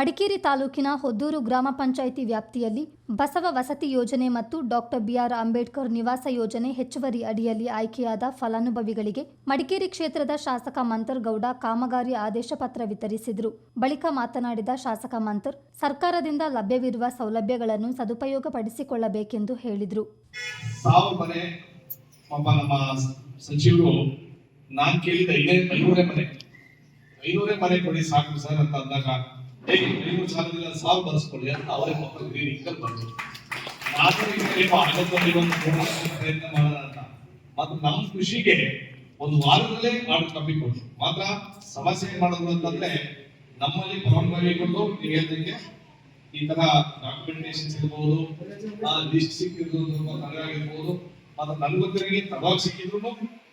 ಮಡಿಕೇರಿ ತಾಲೂಕಿನ ಹೊದ್ದೂರು ಗ್ರಾಮ ಪಂಚಾಯಿತಿ ವ್ಯಾಪ್ತಿಯಲ್ಲಿ ಬಸವ ವಸತಿ ಯೋಜನೆ ಮತ್ತು ಡಾಕ್ಟರ್ ಬಿಆರ್ ಅಂಬೇಡ್ಕರ್ ನಿವಾಸ ಯೋಜನೆ ಹೆಚ್ಚುವರಿ ಅಡಿಯಲ್ಲಿ ಆಯ್ಕೆಯಾದ ಫಲಾನುಭವಿಗಳಿಗೆ ಮಡಿಕೇರಿ ಕ್ಷೇತ್ರದ ಶಾಸಕ ಮಂತರ್ ಗೌಡ ಕಾಮಗಾರಿ ಆದೇಶ ಪತ್ರ ವಿತರಿಸಿದರು. ಬಳಿಕ ಮಾತನಾಡಿದ ಶಾಸಕ ಮಂತರ್ ಸರ್ಕಾರದಿಂದ ಲಭ್ಯವಿರುವ ಸೌಲಭ್ಯಗಳನ್ನು ಸದುಪಯೋಗಪಡಿಸಿಕೊಳ್ಳಬೇಕೆಂದು ಹೇಳಿದರು. ಐನೂರೇ ಮನೆ ಕೊಡಿ ಸಾಕು ಸರ್ ಅಂತ ಅಂದಾಗ ಏ ನೀವು ಸಾವಿರದಿಂದ ಸಾವಿರ ಬರ್ಸ್ಕೊಳ್ಳಿ ಅಂತ ಅವರೇ ಪಾಪ ಗ್ರೀನಿಂಗ್ ಬಂದರು. ನಾನು ಏನೋ ಆಗತ್ತಲ್ಲಿ ಒಂದು ಪ್ರಯತ್ನ ಮಾಡೋಣ ಮತ್ತು ನಮ್ಮ ಕೃಷಿಗೆ ಒಂದು ವಾರದಲ್ಲೇ ಆರ್ಡರ್ ಕಮ್ಮಿ ಕೊಟ್ರು ಮಾತ್ರ ಸಮಸ್ಯೆ ಮಾಡೋದು ಅಂತಂದ್ರೆ ನಮ್ಮಲ್ಲಿ ಫಲಾನುಭವಿಗಳು ನೀವು ಹೇಳ್ದಂಗೆ ಈ ತರ ಡಾಕ್ಯುಮೆಂಟೇಶನ್ಸ್ ಇರ್ಬೋದು ಲಿಸ್ಟ್ ಸಿಕ್ಕಿರೋದು ಆಗಿರ್ಬೋದು. ಅದು ನನ್ಗೆ ಗೊತ್ತಿರಂಗೆ ತಡವಾಗಿ ಸಿಕ್ಕಿದ್ರು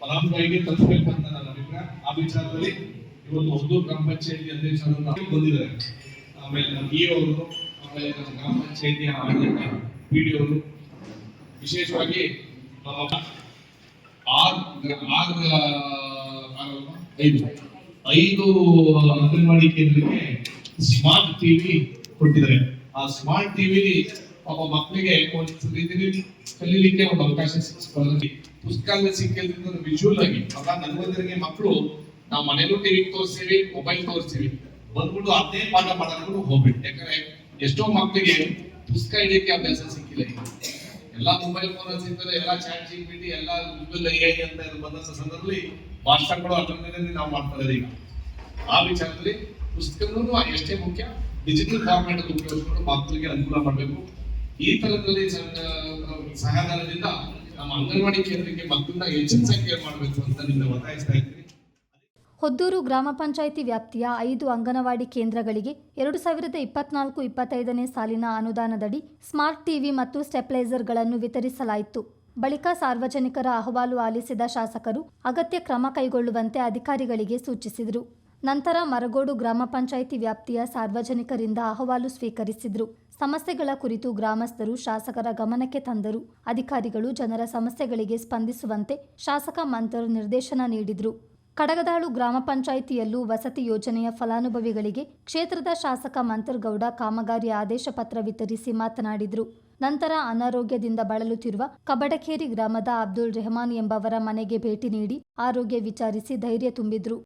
ಫಲಾನುಭವಿಗೆ ತಲುಪಬೇಕು ಅಂತ ನನ್ನ ಅಭಿಪ್ರಾಯ. ಆ ವಿಚಾರದಲ್ಲಿ ಇವತ್ತು ಒಂದು ಗ್ರಾಮ ಪಂಚಾಯತಿ ಅಧ್ಯಕ್ಷರು ನಾವು ಬಂದಿದ್ದಾರೆ. ಆಮೇಲೆ ನಮ್ಮ ಇ ಅವರು ಆಮೇಲೆ ನಮ್ಮ ಗ್ರಾಮ ಪಂಚಾಯತಿಯ ಆಡಳಿತ ಪಿ ಡಿ ಅವರು ವಿಶೇಷವಾಗಿ? ಐದು ಐದು ಅಂಗನವಾಡಿ ಕೇಂದ್ರಕ್ಕೆ ಸ್ಮಾರ್ಟ್ ಟಿವಿ ಕೊಟ್ಟಿದ್ದಾರೆ ಆ ಸ್ಮಾರ್ಟ್ ಟಿವಿ ಪಾಪ ಮಕ್ಕಳಿಗೆ ಒಂದು ರೀತಿಯಲ್ಲಿ ಕಲೀಲಿಕ್ಕೆ ಒಂದು ಅವಕಾಶ ಸಿಕ್ಕಿಸ್ಕೊಳ್ಳಿ ಪುಸ್ತಕ ಸಿಕ್ಕಿದ್ರಿಂದ ವಿಜುವಲ್ ಆಗಿ, ಅವಾಗ ನಲ್ವತ್ತರಿಗೆ ಮಕ್ಕಳು ನಾವು ಮನೇಲೂ ಟಿವಿ ತೋರಿಸ್ತೀವಿ ಮೊಬೈಲ್ ತೋರಿಸ್ತೀವಿ ಬಂದ್ಬಿಟ್ಟು ಅದೇ ಪಾಠ ಮಾಡಿದ್ರು ಹೋಗ್ಬಿಟ್ಟು ಯಾಕಂದ್ರೆ ಎಷ್ಟೋ ಮಕ್ಕಳಿಗೆ ಪುಸ್ತಕ ಹಿಡಿಯಕ್ಕೆ ಅಭ್ಯಾಸ ಸಿಕ್ಕಿಲ್ಲ ಎಲ್ಲಾ ಮೊಬೈಲ್ ಫೋನ್ ಸಿಗ್ತದೆ, ಎಲ್ಲಾ ಚಾಟ್ ಜಿಪಿಟಿ ಎಲ್ಲ ಗೂಗಲ್ ಅಂತ ಬಂದ ಸಂದರ್ಭದಲ್ಲಿ ಭಾಷಣಗಳು ಮೇಲೆ ನಾವು ಮಾಡ್ತಾ ಈಗ. ಆ ವಿಚಾರದಲ್ಲಿ ಪುಸ್ತಕನೂ ಎಷ್ಟೇ ಮುಖ್ಯ ಡಿಜಿಟಲ್ ಫಾರ್ಮ್ಯಾಟ್ ಉಪಯೋಗಿಸ್ಕೊಂಡು ಮಕ್ಕಳಿಗೆ ಅನುಕೂಲ ಮಾಡಬೇಕು. ಈ ತರದಲ್ಲಿ ಸಹಕಾರದಿಂದ ನಮ್ಮ ಅಂಗನವಾಡಿ ಕೇಂದ್ರಕ್ಕೆ ಮಕ್ಕಳನ್ನ ಹೆಚ್ಚಿನ ಸಂಖ್ಯೆ ಮಾಡಬೇಕು ಅಂತ ನಿಮ್ಗೆ ಒತ್ತಾಯಿಸ್ತಾ ಇದ್ದೀನಿ. ಹೊದ್ದೂರು ಗ್ರಾಮ ಪಂಚಾಯಿತಿ ವ್ಯಾಪ್ತಿಯ ಐದು ಅಂಗನವಾಡಿ ಕೇಂದ್ರಗಳಿಗೆ ಎರಡು ಸಾವಿರದ ಇಪ್ಪತ್ನಾಲ್ಕು ಇಪ್ಪತ್ತೈದನೇ ಸಾಲಿನ ಅನುದಾನದಡಿ ಸ್ಮಾರ್ಟ್ ಟಿವಿ ಮತ್ತು ಸ್ಟೆಪ್ಲೈಸರ್ಗಳನ್ನು ವಿತರಿಸಲಾಯಿತು. ಬಳಿಕ ಸಾರ್ವಜನಿಕರ ಅಹವಾಲು ಆಲಿಸಿದ ಶಾಸಕರು ಅಗತ್ಯ ಕ್ರಮ ಕೈಗೊಳ್ಳುವಂತೆ ಅಧಿಕಾರಿಗಳಿಗೆ ಸೂಚಿಸಿದರು. ನಂತರ ಮರಗೋಡು ಗ್ರಾಮ ಪಂಚಾಯಿತಿ ವ್ಯಾಪ್ತಿಯ ಸಾರ್ವಜನಿಕರಿಂದ ಅಹವಾಲು ಸ್ವೀಕರಿಸಿದರು. ಸಮಸ್ಯೆಗಳ ಕುರಿತು ಗ್ರಾಮಸ್ಥರು ಶಾಸಕರ ಗಮನಕ್ಕೆ ತಂದರು. ಅಧಿಕಾರಿಗಳು ಜನರ ಸಮಸ್ಯೆಗಳಿಗೆ ಸ್ಪಂದಿಸುವಂತೆ ಶಾಸಕ ಮಂತರು ನಿರ್ದೇಶನ ನೀಡಿದರು. ಕಡಗದಾಳು ಗ್ರಾಮ ಪಂಚಾಯಿತಿಯಲ್ಲೂ ವಸತಿ ಯೋಜನೆಯ ಫಲಾನುಭವಿಗಳಿಗೆ ಕ್ಷೇತ್ರದ ಶಾಸಕ ಮಂತರ್ಗೌಡ ಕಾಮಗಾರಿ ಆದೇಶ ಪತ್ರ ವಿತರಿಸಿ ಮಾತನಾಡಿದರು. ನಂತರ ಅನಾರೋಗ್ಯದಿಂದ ಬಳಲುತ್ತಿರುವ ಕಬಡಕೇರಿ ಗ್ರಾಮದ ಅಬ್ದುಲ್ ರೆಹಮಾನ್ ಎಂಬವರ ಮನೆಗೆ ಭೇಟಿ ನೀಡಿ ಆರೋಗ್ಯ ವಿಚಾರಿಸಿ ಧೈರ್ಯ ತುಂಬಿದ್ರು.